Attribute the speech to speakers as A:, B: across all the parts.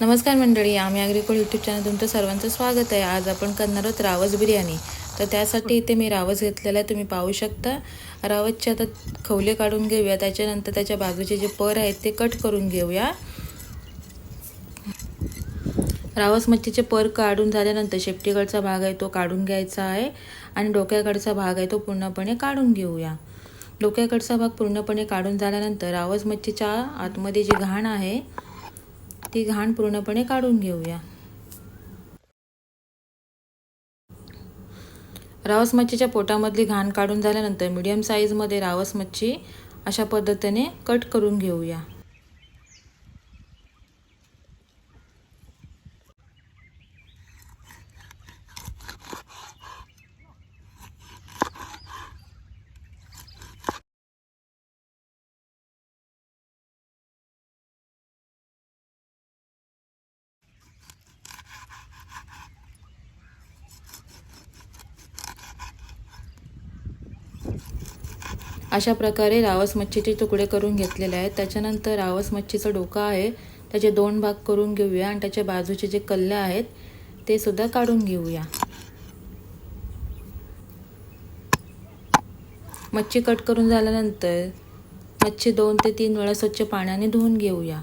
A: नमस्कार मंडळी आम्ही अग्रिकोल यूट्यूब चॅनल तुमचं सर्वांचं स्वागत आहे. आज आपण करणार आहोत रावस बिर्याणी. तर त्यासाठी इथे मी रावस घेतलेला आहे तुम्ही पाहू शकता. रावसचे आता खवले काढून घेऊया त्याच्यानंतर त्याच्या बाजूचे जे पर आहेत ते कट करून घेऊया. रावस मच्छीचे पर काढून झाल्यानंतर शेपटीकडचा भाग आहे तो काढून घ्यायचा आहे आणि डोक्याकडचा भाग आहे तो पूर्णपणे काढून घेऊया. डोक्याकडचा भाग पूर्णपणे काढून झाल्यानंतर रावस मच्छीच्या आतमध्ये जी घाण आहे ती घाण पूर्णपणे काढून घेऊया. रावस मच्छीच्या पोटामधली घाण काढून झाल्यानंतर मीडियम साईजमध्ये रावस मच्छी अशा पद्धतीने कट करून घेऊया. अशा प्रकारे रावस मच्छीचे तुकडे करून घेतलेले आहेत. त्याच्यानंतर रावस मच्छीचं डोकं आहे. त्याचे दोन भाग करून घेऊया आणि त्याच्या बाजूचे जे कल्ले आहेत ते सुद्धा काढून घेऊया. मच्छी कट करून झाल्यानंतर मच्छी दोन ते तीन वेळा स्वच्छ पाण्याने धुवून घेऊया.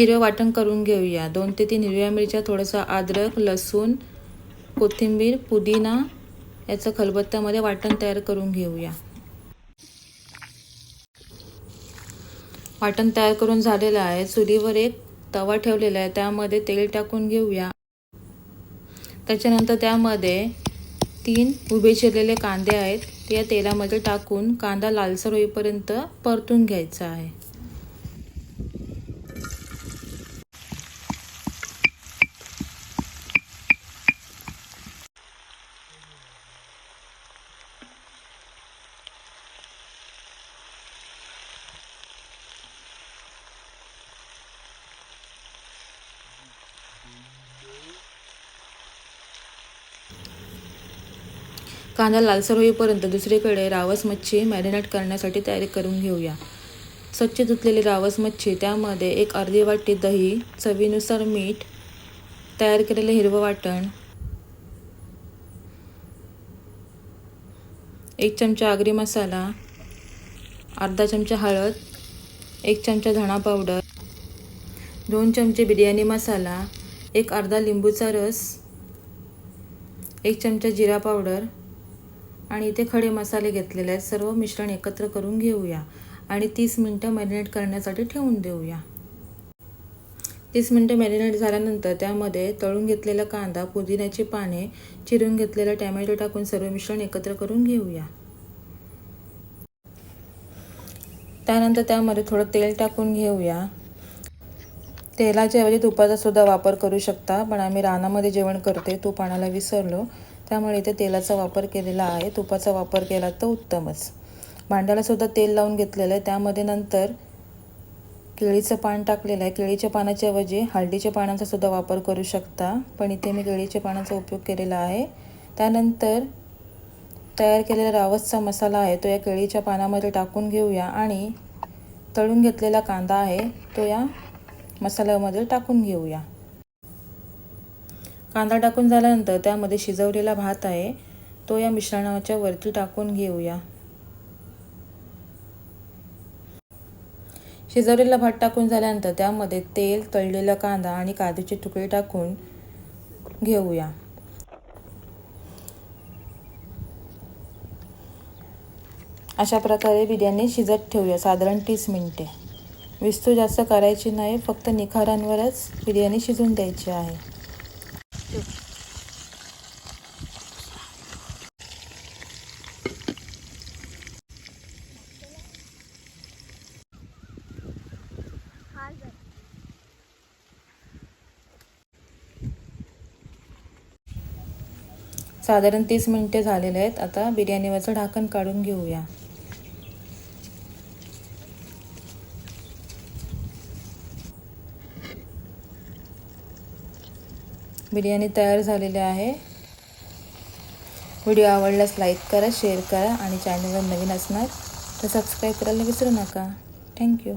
A: हिरवं वाटण करून घेऊया. दोन ते तीन हिरव्या मिरच्या थोडंसं अद्रक लसूण कोथिंबीर पुदिना याचं खलबत्त्यामध्ये वाटण तयार करून घेऊया. वाटण तयार करून झालेलं आहे. चुलीवर एक तवा ठेवलेला आहे. त्यामध्ये तेल टाकून घेऊया. त्याच्यानंतर त्यामध्ये तीन उभे चिरलेले कांदे आहेत. ते या तेलामध्ये टाकून कांदा लालसर होईपर्यंत परतून घ्यायचा आहे. कांदा लालसर होईपर्यंत दुसरीकडे रावस मच्छी मॅरिनेट करण्यासाठी तयारी करून घेऊया. स्वच्छ धुतलेली रावस मच्छी त्यामध्ये एक अर्धी वाटी दही चवीनुसार मीठ तयार केलेलं हिरवं वाटण एक चमचा आगरी मसाला अर्धा चमचा हळद एक चमचा धणा पावडर दोन चमचे बिर्याणी मसाला एक अर्धा लिंबूचा रस एक चमचा जिरा पावडर आणि इथे खडे मसाले घेतलेले आहेत. सर्व मिश्रण एकत्र करून घेऊया. आणि तीस मिनटं मॅरिनेट करण्यासाठी ठेवून देऊया. तीस मिनटं मॅरिनेट झाल्यानंतर त्यामध्ये तळून घेतलेला कांदा पुदिन्याची पाने चिरून घेतलेला टॅमॅटो टाकून सर्व मिश्रण एकत्र करून घेऊया. त्यानंतर त्यामध्ये थोडं तेल टाकून घेऊया. तेलाच्या ऐवजी तुपाचा सुद्धा वापर करू शकता पण आम्ही रानामध्ये जेवण करते तूप आणायला विसरलो. त्यामुळे इथे तेलाचा वापर केलेला आहे. तुपाचा वापर केला तर उत्तमच. भांड्यालासुद्धा तेल लावून घेतलेलं आहे. त्यामध्ये नंतर केळीचं पान टाकलेलं आहे. केळीच्या पानाच्या ऐवजी हळदीच्या पानांचा सुद्धा वापर करू शकता. पण इथे मी केळीच्या पानाचा उपयोग केलेला आहे. त्यानंतर तयार केलेला रावसचा मसाला आहे. तो या केळीच्या पानामध्ये टाकून घेऊया आणि तळून घेतलेला कांदा आहे. तो या मसाल्यामध्ये टाकून घेऊया. कांदा टाकून झाल्यानंतर त्यामध्ये शिजवलेला भात आहे. तो या मिश्रणाच्या वरती टाकून घेऊया. शिजवलेला भात टाकून झाल्यानंतर त्यामध्ये तेल तळलेला कांदा आणि काजूचे तुकडे टाकून घेऊया. अशा प्रकारे बिर्याणी शिजत ठेवूया. साधारण तीस मिनटे. विस्तू जास्त करायची नाही फक्त निखारांवरच बिर्याणी शिजून द्यायची आहे. साधारण तीस मिनटे झालेले आहेत. आता बिर्याणीवरचं ढाकण काढून घेऊया. बिर्याणी तयार झालेली आहे. व्हिडिओ आवडल्यास लाईक करा शेअर करा आणि चॅनलवर नवीन असणार तर सबस्क्राईब करायला विसरू नका. थँक्यू.